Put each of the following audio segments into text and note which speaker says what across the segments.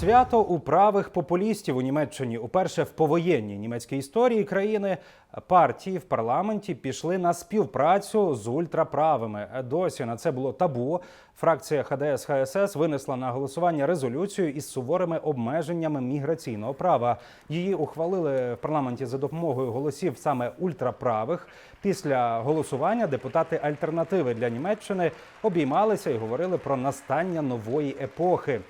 Speaker 1: Свято у правих популістів у Німеччині уперше в повоєнній німецькій історії країни партії в парламенті пішли на співпрацю з ультраправими. Досі на це було табу. Фракція ХДС ХСС винесла на голосування резолюцію із суворими обмеженнями міграційного права. Її ухвалили в парламенті за допомогою голосів саме ультраправих. Після голосування депутати альтернативи для Німеччини обіймалися і говорили про настання нової епохи.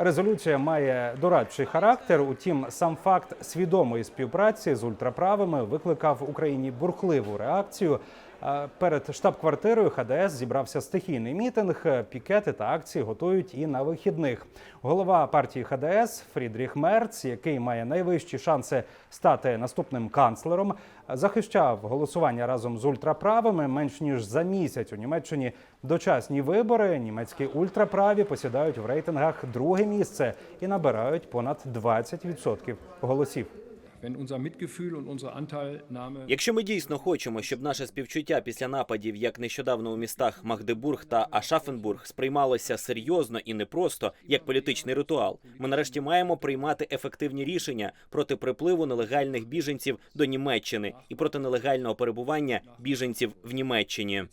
Speaker 1: Резолюція має дорадчий характер. Утім, сам факт свідомої співпраці з ультраправими викликав в Україні бурхливу реакцію. Е, Перед штаб-квартирою ХДС зібрався стихійний мітинг. Пікети та акції готують і на вихідних. Голова партії ХДС Фрідріх Мерц, який має найвищі шанси стати наступним канцлером, захищав голосування разом з ультраправими. Менш ніж за місяць у Німеччині дочасні вибори. Німецькі ультраправі посідають в рейтингах друге місце і набирають понад 20% голосів.
Speaker 2: Якщо ми дійсно хочемо, щоб наше співчуття після нападів, як нещодавно у містах Магдебург та Ашафенбург, сприймалося серйозно і не просто як політичний ритуал, ми нарешті маємо приймати ефективні рішення проти припливу нелегальних біженців до Німеччини і проти нелегального перебування біженців в Німеччині.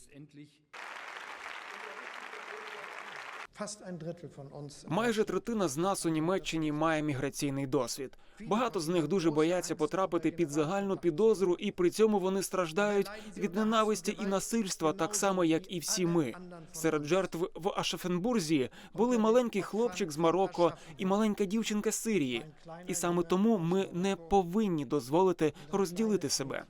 Speaker 3: Майже третина з нас у Німеччині має міграційний досвід. Багато з них дуже бояться потрапити під загальну підозру, і при цьому вони страждають від ненависті і насильства, так само як і всі ми. Серед жертв в Ашафенбурзі були маленький хлопчик з Марокко і маленька дівчинка з Сирії. І саме тому ми не повинні дозволити розділити себе.